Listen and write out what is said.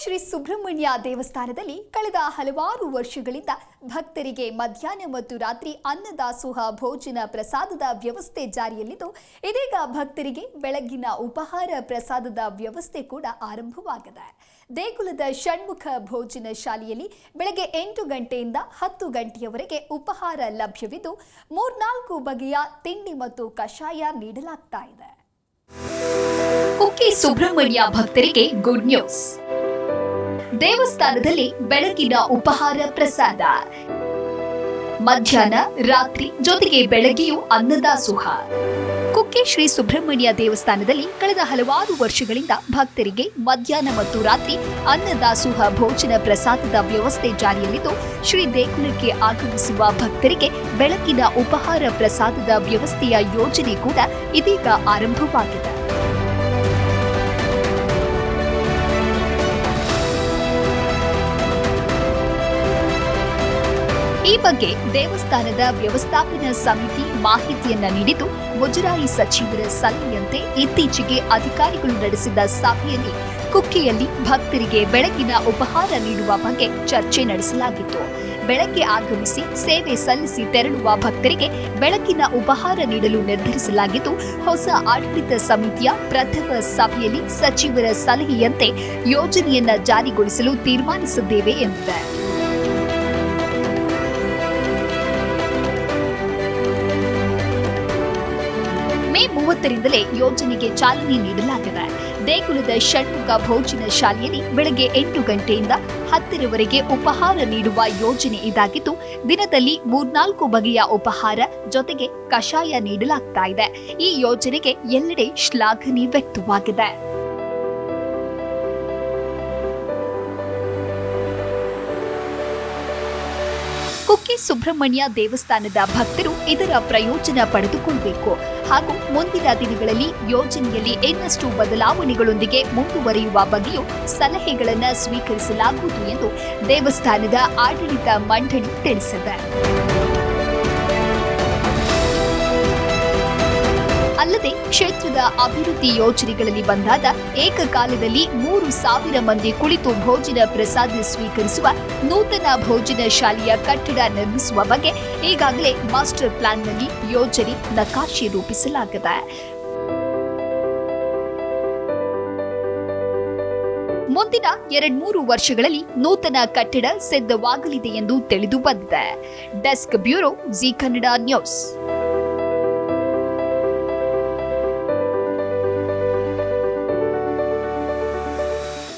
ಶ್ರೀ ಸುಬ್ರಹ್ಮಣ್ಯ ದೇವಸ್ಥಾನದಲ್ಲಿ ಕಳೆದ ಹಲವಾರು ವರ್ಷಗಳಿಂದ ಭಕ್ತರಿಗೆ ಮಧ್ಯಾಹ್ನ ಮತ್ತು ರಾತ್ರಿ ಅನ್ನದಾಸೋಹ ಭೋಜನ ಪ್ರಸಾದದ ವ್ಯವಸ್ಥೆ ಜಾರಿಯಲ್ಲಿದ್ದು, ಇದೀಗ ಭಕ್ತರಿಗೆ ಬೆಳಗ್ಗಿನ ಉಪಹಾರ ಪ್ರಸಾದದ ವ್ಯವಸ್ಥೆ ಕೂಡ ಆರಂಭವಾಗಿದೆ. ದೇಗುಲದ ಷಣ್ಮುಖ ಭೋಜನ ಶಾಲೆಯಲ್ಲಿ ಬೆಳಗ್ಗೆ ಎಂಟು ಗಂಟೆಯಿಂದ ಹತ್ತು ಗಂಟೆಯವರೆಗೆ ಉಪಹಾರ ಲಭ್ಯವಿದ್ದು, ಮೂರ್ನಾಲ್ಕು ಬಗೆಯ ತಿಂಡಿ ಮತ್ತು ಕಷಾಯ ನೀಡಲಾಗ್ತಾ ಇದೆ. ಸುಬ್ರಹ್ಮಣ್ಯ ಭಕ್ತರಿಗೆ ಗುಡ್ ನ್ಯೂಸ್. ದೇವಸ್ಥಾನದಲ್ಲಿ ಬೆಳಗಿನ ಉಪಹಾರ ಪ್ರಸಾದ. ಮಧ್ಯಾಹ್ನ, ರಾತ್ರಿ ಜೊತೆಗೆ ಬೆಳಗ್ಗೆಯೂ ಅನ್ನದಾಸೋಹ ಕುಕ್ಕೆ ಶ್ರೀ ಸುಬ್ರಹ್ಮಣ್ಯ ದೇವಸ್ಥಾನದಲ್ಲಿ ಕಳೆದ ಹಲವಾರು ವರ್ಷಗಳಿಂದ ಭಕ್ತರಿಗೆ ಮಧ್ಯಾಹ್ನ ಮತ್ತು ರಾತ್ರಿ ಅನ್ನದಾಸೋಹ ಭೋಜನ ಪ್ರಸಾದದ ವ್ಯವಸ್ಥೆ ಜಾರಿಯಲ್ಲಿದ್ದು, ಶ್ರೀ ದೇಗುಲಕ್ಕೆ ಆಗಮಿಸುವ ಭಕ್ತರಿಗೆ ಬೆಳಗಿನ ಉಪಹಾರ ಪ್ರಸಾದದ ವ್ಯವಸ್ಥೆಯ ಯೋಜನೆ ಕೂಡ ಇದೀಗ ಆರಂಭವಾಗಿದೆ. ಈ ಬಗ್ಗೆ ದೇವಸ್ಥಾನದ ವ್ಯವಸ್ಥಾಪನಾ ಸಮಿತಿ ಮಾಹಿತಿಯನ್ನ ನೀಡಿದ್ದು, ಮುಜರಾಯಿ ಸಚಿವರ ಸಲಹೆಯಂತೆ ಇತ್ತೀಚೆಗೆ ಅಧಿಕಾರಿಗಳು ನಡೆಸಿದ ಸಭೆಯಲ್ಲಿ ಕುಕ್ಕೆಯಲ್ಲಿ ಭಕ್ತರಿಗೆ ಬೆಳಗಿನ ಉಪಹಾರ ನೀಡುವ ಬಗ್ಗೆ ಚರ್ಚೆ ನಡೆಸಲಾಗಿತ್ತು. ಬೆಳಗ್ಗೆ ಆಗಮಿಸಿ ಸೇವೆ ಸಲ್ಲಿಸಿ ತೆರಳುವ ಭಕ್ತರಿಗೆ ಬೆಳಕಿನ ಉಪಹಾರ ನೀಡಲು ನಿರ್ಧರಿಸಲಾಗಿದ್ದು, ಹೊಸ ಆಡಳಿತ ಸಮಿತಿಯ ಪ್ರಥಮ ಸಭೆಯಲ್ಲಿ ಸಚಿವರ ಸಲಹೆಯಂತೆ ಯೋಜನೆಯನ್ನ ಜಾರಿಗೊಳಿಸಲು ತೀರ್ಮಾನಿಸಿದ್ದೇವೆ ಎಂದಿದೆ ಮೇ ಮೂವತ್ತರಿಂದಲೇ ಯೋಜನೆಗೆ ಚಾಲನೆ ನೀಡಲಾಗಿದೆ. ದೇಗುಲದ ಷಣ್ಮುಖ ಭೋಜನ ಶಾಲೆಯಲ್ಲಿ ಬೆಳಗ್ಗೆ ಎಂಟು ಗಂಟೆಯಿಂದ ಹತ್ತರವರೆಗೆ ಉಪಹಾರ ನೀಡುವ ಯೋಜನೆ ಇದಾಗಿದ್ದು, ದಿನದಲ್ಲಿ ಮೂರ್ನಾಲ್ಕು ಬಗೆಯ ಉಪಹಾರ ಜೊತೆಗೆ ಕಷಾಯ ನೀಡಲಾಗ್ತಾ ಇದೆ. ಈ ಯೋಜನೆಗೆ ಎಲ್ಲೆಡೆ ಶ್ಲಾಘನೆ ವ್ಯಕ್ತವಾಗಿದೆ. ಕುಕ್ಕೆ ಸುಬ್ರಹ್ಮಣ್ಯ ದೇವಸ್ಥಾನದ ಭಕ್ತರು ಇದರ ಪ್ರಯೋಜನ ಪಡೆದುಕೊಳ್ಳಬೇಕು ಹಾಗೂ ಮುಂದಿನ ದಿನಗಳಲ್ಲಿ ಯೋಜನೆಯಲ್ಲಿ ಇನ್ನಷ್ಟು ಬದಲಾವಣೆಗಳೊಂದಿಗೆ ಮುಂದುವರಿಯುವ ಬಗ್ಗೆಯೂ ಸಲಹೆಗಳನ್ನು ಸ್ವೀಕರಿಸಲಾಗುವುದು ಎಂದು ದೇವಸ್ಥಾನದ ಆಡಳಿತ ಮಂಡಳಿ ತಿಳಿಸಿದೆ. ಅಲ್ಲದೆ ಕ್ಷೇತ್ರದ ಅಭಿವೃದ್ಧಿ ಯೋಜನೆಗಳಲ್ಲಿ ಬಂದಾದ ಏಕಕಾಲದಲ್ಲಿ ಮೂರು ಸಾವಿರ ಮಂದಿ ಕುಳಿತು ಭೋಜನ ಪ್ರಸಾದ ಸ್ವೀಕರಿಸುವ ನೂತನ ಭೋಜನ ಶಾಲೆಯ ಕಟ್ಟಡ ನಿರ್ಮಿಸುವ ಬಗ್ಗೆ ಈಗಾಗಲೇ ಮಾಸ್ಟರ್ ಪ್ಲಾನ್ನಲ್ಲಿ ಯೋಜನೆ ನಕಾಶೆ ರೂಪಿಸಲಾಗಿದೆ. ಮುಂದಿನ ಎರಡ್ಮೂರು ವರ್ಷಗಳಲ್ಲಿ ನೂತನ ಕಟ್ಟಡ ಸಿದ್ಧವಾಗಲಿದೆ ಎಂದು ತಿಳಿದು ಬಂದಿದೆ. Desk bureau Zee Kannada news.